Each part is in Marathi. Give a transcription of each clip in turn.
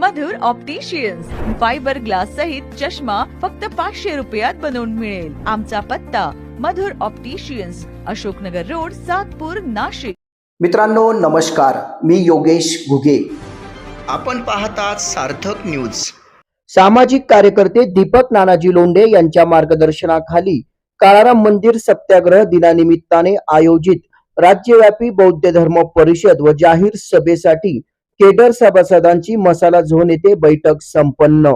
मधुर ऑप्टिशियन्स फायबर ग्लास सहित चष्मा फक्त पाचशे रुपयात बनवून मिळेल. आमचा पत्ता मधुर ऑप्टिशियन्स अशोकनगर रोड सातपूर नाशिक. मित्रांनो नमस्कार. मी योगेश घुगे. आपण पाहतात सार्थक न्यूज सामाजिक कार्यकर्ते दीपक नानाजी लोंढे यांच्या मार्गदर्शनाखाली काळाराम मंदिर सत्याग्रह दिनानिमित्ताने आयोजित राज्यव्यापी बौद्ध धर्म परिषद व जाहीर सभेसाठी केडर सभासदांची मसाला झोन येथे बैठक संपन्न.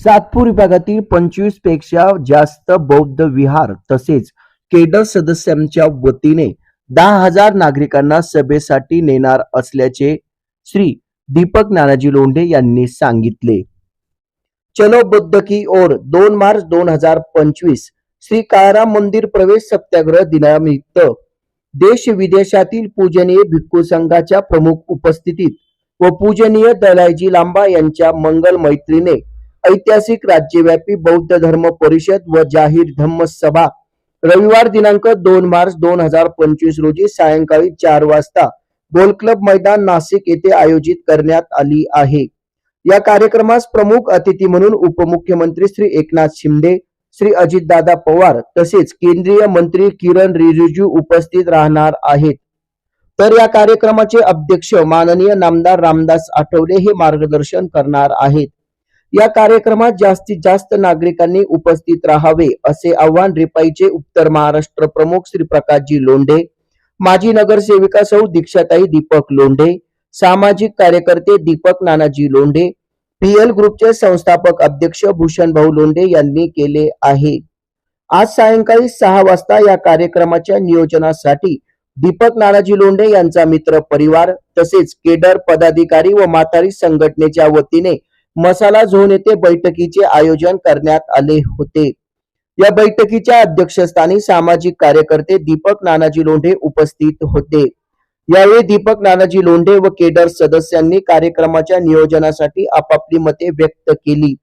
सातपूर विभागातील पंचवीसपेक्षा जास्त बौद्ध विहार तसेच केडर सदस्यांच्या वतीने दहा हजार नागरिकांना सभेसाठी नेणार असल्याचे श्री दीपक नानाजी लोंढे यांनी सांगितले. चलो बुद्ध की ओर दोन मार्च दोन हजार पंचवीस श्री काळाराम मंदिर प्रवेश सत्याग्रह दिनानिमित्त देश विदेशातील पूजनीय भिक्खू संघाच्या प्रमुख उपस्थितीत व पूजनीय दलायजी लांबा यांच्या मंगल मैत्रीने ऐतिहासिक राज्यव्यापी बौद्ध धर्म परिषद व जाहीर धम्म सभा रविवार दिनांक दोन मार्च दोन हजार पंचवीस रोजी सायंकाळी चार वाजता गोल क्लब मैदान नाशिक येथे आयोजित करण्यात आली आहे. या कार्यक्रमास प्रमुख अतिथी म्हणून उपमुख्यमंत्री श्री एकनाथ शिंदे श्री अजितदादा पवार तसेच केंद्रीय मंत्री किरण रिजिजू उपस्थित राहणार आहेत. तर या कार्यक्रमाचे अध्यक्ष माननीय नामदार रामदास आठवले हे मार्गदर्शन करणार आहेत. या कार्यक्रमात जास्तीत जास्त नागरिकांनी उपस्थित राहावे असे आव्हान रिपाईचे उत्तर महाराष्ट्र प्रमुख श्री प्रकाशजी लोंढे माजी नगरसेविका सौ दीक्षाताई दीपक लोंढे सामाजिक कार्यकर्ते दीपक नानाजी लोंढे पीएल ग्रुपचे संस्थापक अध्यक्ष भूषण भाऊ लोंढे यांनी केले आहे. आज सायंकाळी सहा वाजता या कार्यक्रमाच्या नियोजनासाठी दीपक नानाजी लोंढे यांचा मित्र परिवार तसेच केडर पदाधिकारी व मातारी संघटनेच्या वतीने मसाला झोन येथे बैठकीचे आयोजन करण्यात आले होते. या बैठकीच्या अध्यक्षस्थानी सामाजिक कार्यकर्ते दीपक नानाजी लोंढे उपस्थित होते. यावेळी दीपक नानाजी लोंढे व केडर सदस्यांनी कार्यक्रमाच्या नियोजनासाठी आपापली मते व्यक्त केली.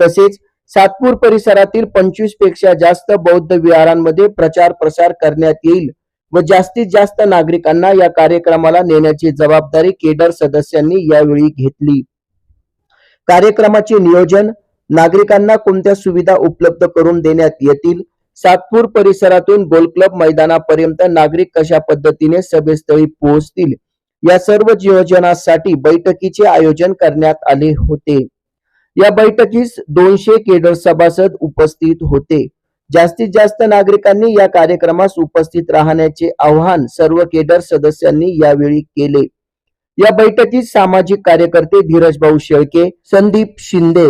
तसेच सातपूर परिसरातील पंचवीसपेक्षा जास्त बौद्ध विहारांमध्ये प्रचार प्रसार करण्यात येईल. व जास्तीत जास्त नागरिकांना या कार्यक्रमाला नेण्याची जबाबदारी केडर सदस्यांनी यावेळी घेतली. कार्यक्रमाचे नियोजन नागरिकांना कोणत्या सुविधा उपलब्ध करून देण्यात येतील? सातपूर परिसरातून गोल क्लब मैदानापर्यंत नागरिक कशा पद्धतीने सभेस्थळी पोहोचतील? या सर्व नियोजनासाठी बैठकीचे आयोजन करण्यात आले होते. या बैठकीस दोनशे केडर सभासद उपस्थित होते. जास्तीत जास्त नागरिकांनी या कार्यक्रमास उपस्थित राहण्याचे आवाहन सर्व केडर सदस्यांनी यावेळी केले. या बैठकीत सामाजिक कार्यकर्ते धीरज भाऊ शेळके संदीप शिंदे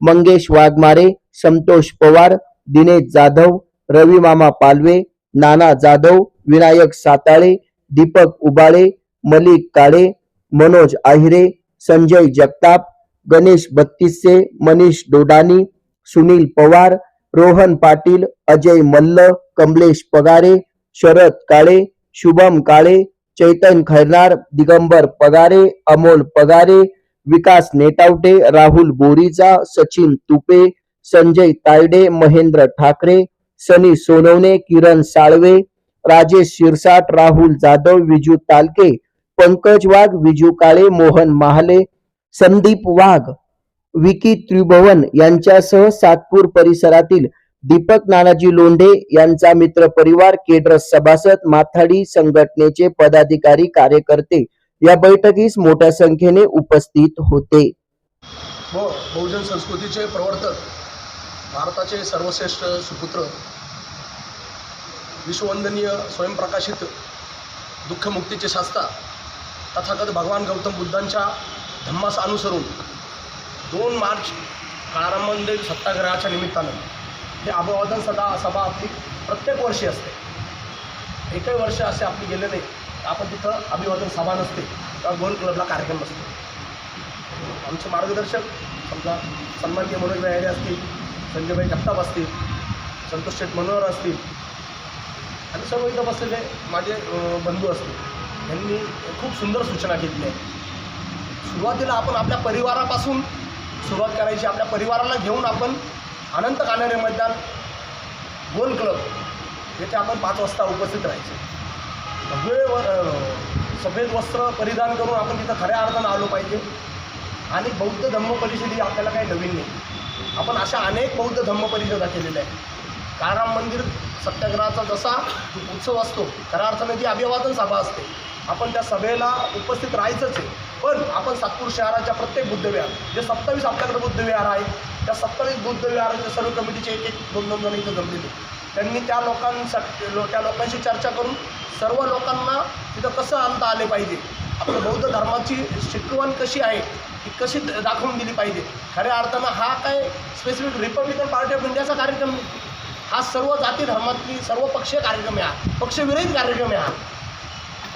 मंगेश वाघमारे संतोष पवार दिनेश जाधव रवी मामा पालवे नाना जाधव विनायक साताळे दीपक उबाळे मलिक काळे मनोज आहिरे संजय जगताप गणेश बत्तीसे मनीष डोडानी सुनील पवार रोहन पाटील अजय मल्ल कमलेश पगारे शरद काळे शुभम काळे चैतन खैरनार दिगंबर पगारे अमोल पगारे विकास नेटावटे राहुल बोरीचा सचिन तुपे संजय तायडे महेंद्र ठाकरे सनी सोनवणे किरण साळवे राजेश शिरसाट राहुल जाधव विजू तालके पंकज वाघ विजू काळे मोहन महाले संदीप वाघ विकी त्रिभुवन यांच्यासह सातपूर परिसरातील दीपक नानाजी लोंढे यांचा मित्र परिवार केडर सभासद माथाडी संघटनेचे पदाधिकारी कार्यकर्ते या बैठकीस मोठ्या संख्येने उपस्थित होते. व बहुजन संस्कृतीचे प्रवर्तक भारताचे सर्वश्रेष्ठ सुपुत्र विश्ववंदनीय स्वयंप्रकाशित दुःखमुक्तीचे शास्ता तथागत भगवान गौतम बुद्धांच्या धम्मास अनुसरून दोन मार्च काळारामदेव मंदिर सत्याग्रहाच्या निमित्तानं. हे अभिवादन सदा सभा आपली प्रत्येक वर्षी असते. एकही वर्ष असे आपली गेले नाही. आपण तिथं अभिवादन सभा नसते. किंवा गोल क्लबला कार्यक्रम नसतो. आमचे मार्गदर्शक समजा सन्माननीय मनोज आयडे असतील संजयभाई जगताप असतील संतोष शेठ मनोहर असतील आणि सर्व इथं बसलेले माझे बंधू असतील. यांनी खूप सुंदर सूचना केली आहे. सुरुवातीला आपण आपल्या परिवारापासून सुरुवात करायची आपल्या परिवाराला घेऊन आपण अनंत कानडे मैदान गोल क्लब येथे आपण पाच वाजता उपस्थित राहायचे. भगवे व सफेद वस्त्र परिधान करून आपण तिथं खऱ्या अर्थानं आलो पाहिजे. आणि बौद्ध धम्म परिषद ही आपल्याला काही नवीन नाही. आपण अशा अनेक बौद्ध धम्म परिषदा केलेल्या आहेत. काळराम मंदिर सत्याग्रहाचा जसा उत्सव असतो खऱ्या अर्थाने ती अभिवादन सभा असते. आपण त्या सभेला उपस्थित राहायचंच आहे. पण आपण सातपूर शहराच्या प्रत्येक बुद्धविहार जे सत्तावीस आपल्याकडे बुद्धविहार आहेत त्या सत्तावीस बुद्धविहाराच्या सर्व कमिटीचे एक एक दोन दोन जण इथं जमलेले त्यांनी त्या लोकांसाठी लो त्या लोकांशी चर्चा करून सर्व लोकांना तिथं कसं आणता आले पाहिजे आपल्या बौद्ध धर्माची शिकवण कशी आहे ती कशी दाखवून दिली पाहिजे. खऱ्या अर्थानं हा काय स्पेसिफिक रिपब्लिकन पार्टी ऑफ इंडियाचा कार्यक्रम हा सर्व जाती धर्मातली सर्व पक्षीय कार्यक्रम आहे हा. पक्षविरहित कार्यक्रम आहे हा.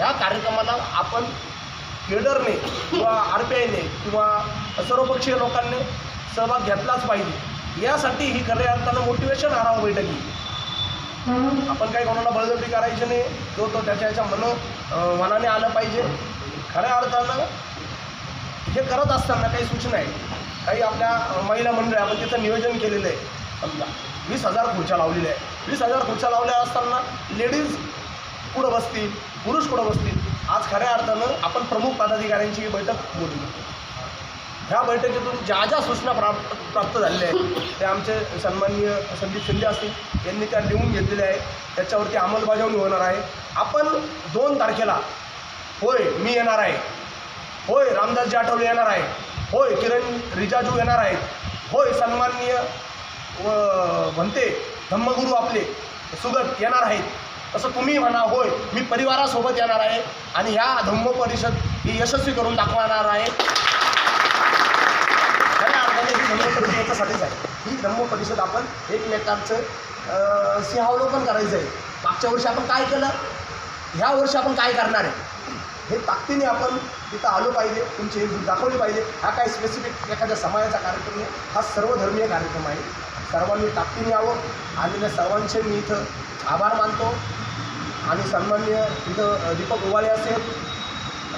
ह्या कार्यक्रमाला आपण केडरने किंवा आर पी आयने किंवा सर्वपक्षीय लोकांनी सहभाग घेतलाच पाहिजे. यासाठी ही खऱ्या अर्थानं मोटिवेशन आढावा बैठक. ही आपण काही कोणाला बळजबरी करायची नाही जो तो त्याच्या याच्या मन मनाने आलं पाहिजे. खऱ्या अर्थानं हे करत असताना काही सूचना आहे काही आपल्या महिला मंडळ आपण तिथं नियोजन केलेलं आहे. समजा वीस हजार खुर्च्या लावलेल्या आहे वीस हजार खुर्च्या लावल्या असताना लेडीज पुढं बसतील पुरुष पुढं बसतील. आज खऱ्या अर्थानं आपण प्रमुख पदाधिकाऱ्यांची ही बैठक बोलली ह्या बैठकीतून ज्या ज्या सूचना प्राप्त प्राप्त झालेल्या आहेत ते आमचे सन्माननीय संदीप शिंदे असतील यांनी त्या लिहून घेतलेल्या आहे त्याच्यावरती अंमलबजावणी होणार आहे. आपण दोन तारखेला होय मी येणार आहे. होय रामदासजी आठवले येणार आहे. होय किरण रिजाजू येणार आहेत. होय सन्माननीय व म्हणते धम्मगुरू आपले सुगत येणार आहेत. तसं तुम्ही म्हणा होय मी परिवारासोबत येणार आहे आणि ह्या धम्म परिषद ही यशस्वी करून दाखवणार आहे. खऱ्या अर्थाने ही धम्म परिषद याच्यासाठीच आहे. ही धम्म परिषद आपण एकमेकांचं सिंहावलोकन करायचं आहे. मागच्या वर्षी आपण काय केलं? ह्या वर्षी आपण काय करणार आहे? हे ताकदीने आपण तिथं आलो पाहिजे तुमची एकजूट दाखवली पाहिजे. हा काय स्पेसिफिक एखाद्या समाजाचा कार्यक्रम नाही हा सर्वधर्मीय कार्यक्रम आहे. सर्वांनी ताकदीने यावं. आलेल्या सर्वांचे मी इथं आभार मानतो. आणि सन्माननीय इथं दीपक उवाळे असेल.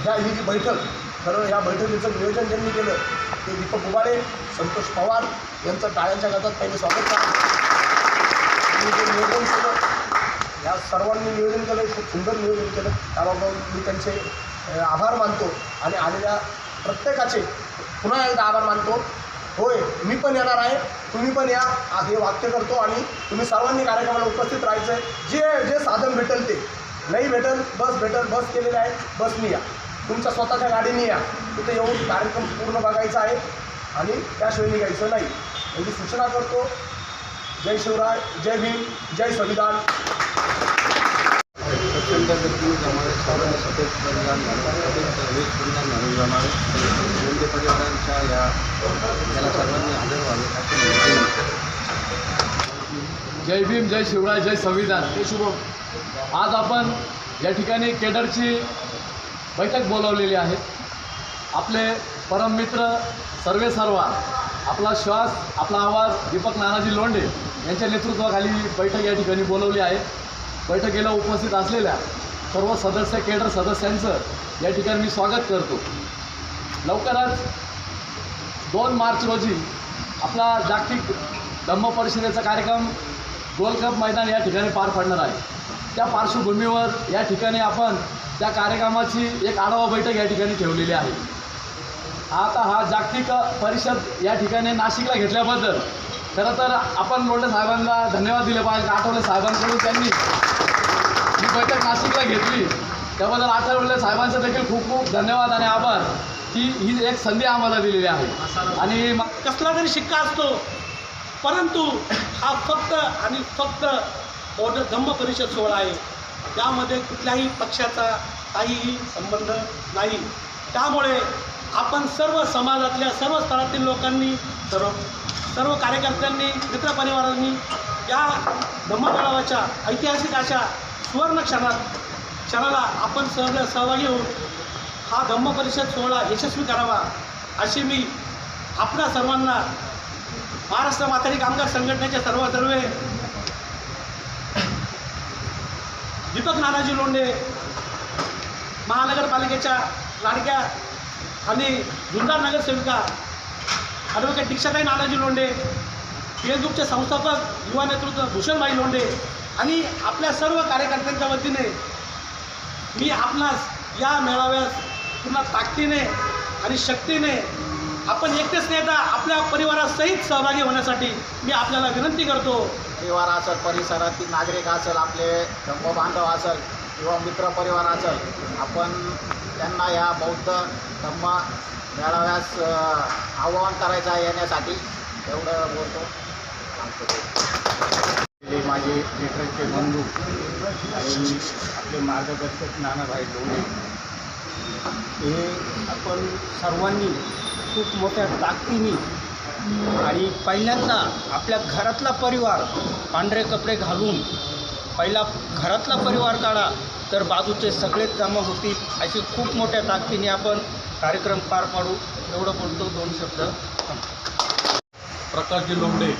ह्या ही जी बैठक खरं ह्या बैठकीचं नियोजन ज्यांनी केलं ते दीपक उबाळे संतोष पवार यांचं टाळ्यांच्या गजात पहिले स्वागत करा. जे नियोजन केलं या सर्वांनी नियोजन केलं खूप सुंदर नियोजन केलं. त्याबाबत मी त्यांचे आभार मानतो. आणि आलेल्या प्रत्येकाचे पुन्हा एकदा आभार मानतो. होय मी पण येणार आहे. तुम्ही पण या. हे वाक्य करतो आणि तुम्ही सर्वांनी कार्यक्रमाला उपस्थित राहायचं आहे जे जे साधन भेटेल ते. नाही भेटेल बस भेटेल बस केलेलं आहे बसनी या. तुमच्या स्वतःच्या गाडीने या. तिथे येऊन कार्यक्रम पूर्ण बघायचा आहे आणि त्याशिवाय निघायचं नाही. एवढी सूचना करतो. जय शिवराय जय भीम जय संविधान. जाणारे परिवारांच्या या जय भीम जय शिवराय जय संविधान. हे शुभम. आज आपण या ठिकाणी केडरची बैठक बोलवलेली आहे. आपले परममित्र सर्वे सर्वा आपला श्वास आपला आवाज दीपक नानाजी लोंढे यांच्या नेतृत्वाखाली बैठक या ठिकाणी बोलवली आहे. बैठकीला उपस्थित असलेल्या सर्व सदस्य केडर सदस्यांचं या ठिकाणी मी स्वागत करतो. लवकरच दोन मार्च रोजी आपला जागतिक धम्म परिषदेचा कार्यक्रम गोल्ड कप मैदान या ठिकाणी पार पडणार आहे. त्या पार्श्वभूमीवर या ठिकाणी आपण त्या कार्यक्रमाची एक आढावा बैठक या ठिकाणी ठेवलेली आहे. आता हा जागतिक परिषद या ठिकाणी नाशिकला घेतल्याबद्दल खरं तर आपण लोंढे साहेबांना धन्यवाद दिले पाहिजे आठवले साहेबांकडून त्यांनी. ही बैठक नाशिकला घेतली. त्याबद्दल आठवले साहेबांचं देखील खूप खूप धन्यवाद आणि आभार. की ही एक संधी आम्हाला दिलेली आहे. आणि कसला तरी शिक्का असतो. परंतु हा फक्त आणि फक्त बौद्ध धम्म परिषद सोहळा आहे. त्यामध्ये कुठल्याही पक्षाचा काहीही संबंध नाही. त्यामुळे आपण सर्व समाजातल्या सर्व स्तरातील लोकांनी सर्व सर्व कार्यकर्त्यांनी मित्रपरिवारांनी या धम्ममेळाव्याच्या ऐतिहासिक अशा सुवर्ण क्षणात क्षणाला आपण सर्व सहभागी होऊन हा धम्म परिषद सोहळा यशस्वी करावा अशी मी आपल्या सर्वांना महाराष्ट्र माथाडी कामगार संघटनेचे सर्व सर्वे दीपक नानाजी लोंढे महानगरपालिकेच्या लाडक्या आणि झुंजार नगरसेविका ॲडव्होकेट दीक्षाताई नानाजी लोंढे फेसबुकचे संस्थापक युवा नेतृत्व भूषणभाई लोंढे आणि आपल्या सर्व कार्यकर्त्यांच्या वतीने मी आपणास या मेळाव्यास पूर्ण ताकदीने आणि शक्तीने आपण एकटेच नेता आपल्या परिवारासहित सहभागी होण्यासाठी मी आपल्याला विनंती करतो. परिवार असेल परिसरातील नागरिक असेल आपले धम्म बांधव असेल किंवा मित्र परिवार असेल आपण त्यांना या बौद्ध धम्म मेळाव्यास आवाहन करायचं आहे येण्यासाठी. एवढं बोलतो. हे माझे लेटरचे बंधू आणि आपले मार्गदर्शक नानाभाई डोळे हे आपण सर्वांनी खूप मोठ्या ताकदीने. आणि पहिल्यांदा आपल्या घरातला परिवार पांढरे कपडे घालून पहिला घरातला परिवार काढा तर बाजूचे सगळेच जमा होतील. अशी खूप मोठ्या ताकदीने आपण कार्यक्रम पार पाडू. एवढं बोलतो दोन शब्द प्रकाशजी लोंढे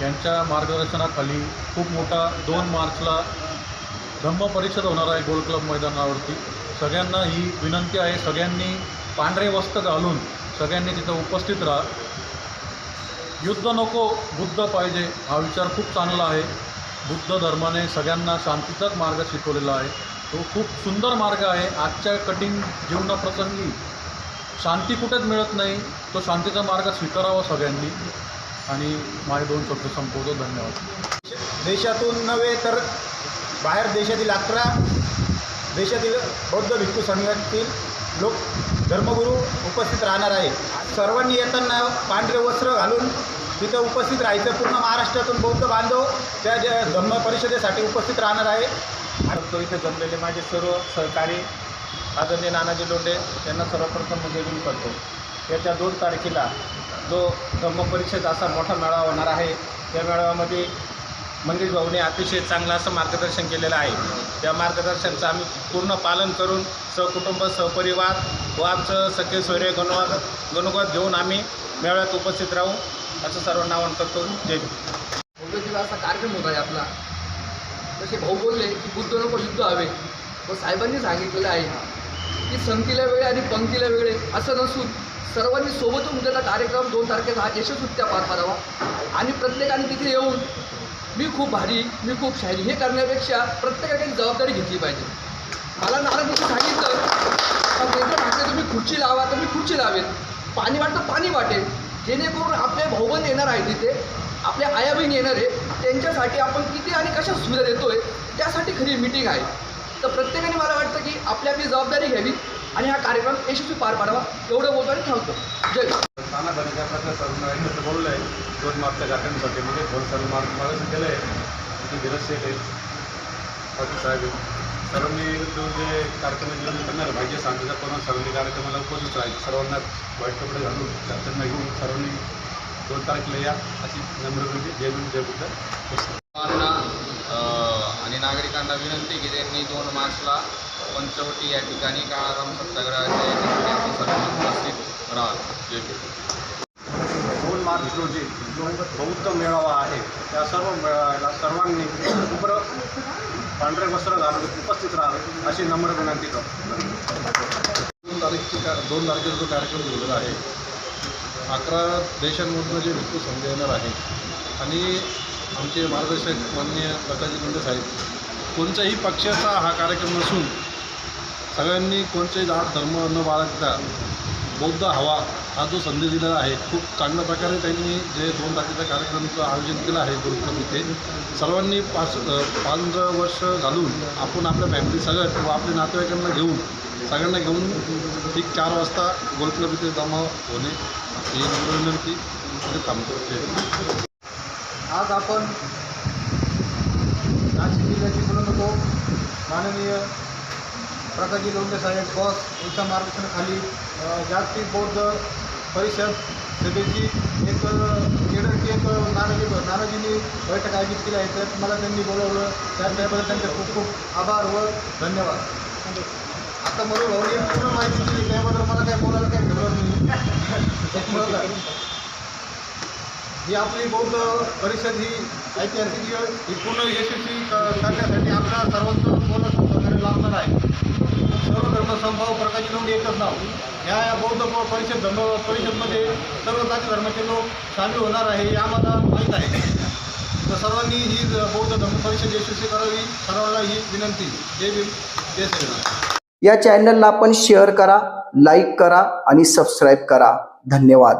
यांच्या मार्गदर्शनाखाली खूप मोठा दोन मार्चला धम्म परिषद होणार आहे गोल क्लब मैदानावरती. सगळ्यांना ही विनंती आहे. सगळ्यांनी पांढरे वस्त्र घालून सगळ्यांनी तिथं उपस्थित राहा. युद्ध नको बुद्ध पाहिजे हा विचार खूप चांगला आहे. बुद्ध धर्माने सगळ्यांना शांतीचाच मार्ग शिकवलेला आहे. तो खूप सुंदर मार्ग आहे. आजच्या कठीण जीवनाप्रसंगी शांती कुठेच मिळत नाही. तो शांतीचा मार्ग स्वीकारावा सगळ्यांनी. आणि माझे दोन शब्द संपवतो. धन्यवाद. देशातून नव्हे तर बाहेर देशातील अकरा देशातील बौद्ध भिक्खू संघातील लोक धर्मगुरू उपस्थित राहणार आहे सर्वांनी येताना पांढरे वस्त्र घालून तिथं उपस्थित राहायचं. पूर्ण महाराष्ट्रातून बौद्ध बांधव त्या ज्या धम्म परिषदेसाठी उपस्थित राहणार आहे. आणि तो इथे जमलेले माझे सर्व सहकारी आदरणीय नानाजी लोंढे यांना सर्वप्रथम म्हणजे निवेदन करतो. याच्या दोन तारखेला जो धम्म परिषद असा मोठा मेळावा होणार आहे त्या मेळाव्यामध्ये मंगेश भाऊने अतिशय चांगलं असं मार्गदर्शन केलेलं आहे. त्या मार्गदर्शनाचं आम्ही पूर्ण पालन करून सहकुटुंब सहपरिवार व आमचं सखे सोयरे गणवाद गणुगत घेऊन आम्ही मेळ्यात उपस्थित राहू असं सर्वांना आवाहन करतो. जय भव्य असा कार्यक्रम होता आहे आपला. जसे भाऊ बोलले की बुद्ध नको युद्ध हवे. व साहेबांनी सांगितलेलं आहे की संतीला वेगळे आणि पंक्तीला वेगळे असं नसून सर्वांनी सोबत उद्याचा कार्यक्रम दोन तारखेचा हा यशस्वीत्या पार पाडावा. आणि प्रत्येकाने तिथे येऊन मी खूप भारी मी खूप शायरी. हे करण्यापेक्षा प्रत्येकाने जबाबदारी घेतली पाहिजे. मला नारायणजी सांगितलं का तुम्ही खुर्ची लावा तर मी खुर्ची लावेल पाणी वाटतं पाणी वाटेल. जेणेकरून आपले भाऊबंद येणार आहे तिथे आपल्या आया बहीण येणार आहे त्यांच्यासाठी आपण किती आणि कशा सुविधा देतोय त्यासाठी खरी मीटिंग आहे. तर प्रत्येकाने मला वाटतं की आपली आपली जबाबदारी घ्यावी. आणि हा कार्यक्रम यशस्वी पार पाडावा एवढं बोलतो आणि थांबतो. जय. नाना बोललो आहे दोन मार्चच्या कार्यक्रमासाठी म्हणजे दोन सर मार्च मार्गदर्शन केलं आहे की धीरज शेख आहे पाटील साहेब. सर्वांनी जो जे कार्यक्रम नियोजन करणार पाहिजे सांगलीचा पण सर्वांनी कार्यक्रमाला उपस्थित राहील सर्वांना वाईट कपडे घालून घेऊन सर्वांनी दोन तारखेला या अशी नम्र विनंती जय भीम जय बुद्ध. आणि नागरिकांना विनंती की त्यांनी दोन मार्चला पंचवटी या ठिकाणी काळाराम सत्याग्रहाच्या सर्वांनी उपस्थित राहा जय भीम. दोन मार्च रोजी जो बौद्ध मेळावा आहे त्या सर्व मेळाव्याला सर्वांनी उग्र पांढरे वस्त्र घालून उपस्थित राहावे अशी नम्र विनंती करतो दोन तारीखची का दोन तारखेचा जो कार्यक्रम ठेवलेला आहे अकरा देशांमधनं जे भिक्खू संघ येणार आहे आणि आमचे मार्गदर्शक माननीय प्रकाशजी मुंडे साहेब कोणत्याही पक्षाचा हा कार्यक्रम नसून सगळ्यांनी कोणतेही जात धर्म न बाळगता बौद्ध हवा हा जो संदेश दिलेला आहे खूप चांगल्या प्रकारे त्यांनी जे दोन तारखेचा कार्यक्रमाचं आयोजन केलं आहे गुरुकुलम इथे सर्वांनी पाच पाच वर्ष घालून आपण आपल्या फॅमिली सगळं किंवा आपल्या नातेवाईकांना घेऊन सगळ्यांना घेऊन ठीक चार वाजता गोलक्लब इथे जमा होणे ही विनंती थांबतो आज आपण नाशिक जिल्ह्याचे कुलनको माननीय प्रकाशजी लोंढे साहेब बॉस यांच्या मार्गदर्शनाखाली जागतिक बौद्ध परिषद सभेची एक केडरची एक नानाजी नानाजींनी बैठक आयोजित केली आहे. तर मला त्यांनी बोलवलं. त्या त्याबद्दल त्यांचे खूप खूप आभार व धन्यवाद. आता मला भाऊनी पूर्ण माहिती दिली. त्याबद्दल मला काय बोलायला काय ठेवलं नाही. ही आपली बौद्ध परिषद ही ऐतिहासिक ही पूर्ण यशस्वी करण्यासाठी आपला सर्वांचं बोलत सहकार्य लागणार आहे धर्म संभाव प्रकाशी लोक एकच नाव. या बौद्ध परिषद धर्म परिषदमध्ये सर्व जाती धर्माचे लोक सामील होणार आहे हे आम्हाला माहीत आहे. तर सर्वांनी ही बौद्ध धर्म परिषद यशस्वी करावी. सर्वांना ही विनंती. जय भीम. जय श्रीराम. या चॅनलला आपण शेअर करा लाईक करा आणि सबस्क्राईब करा. धन्यवाद.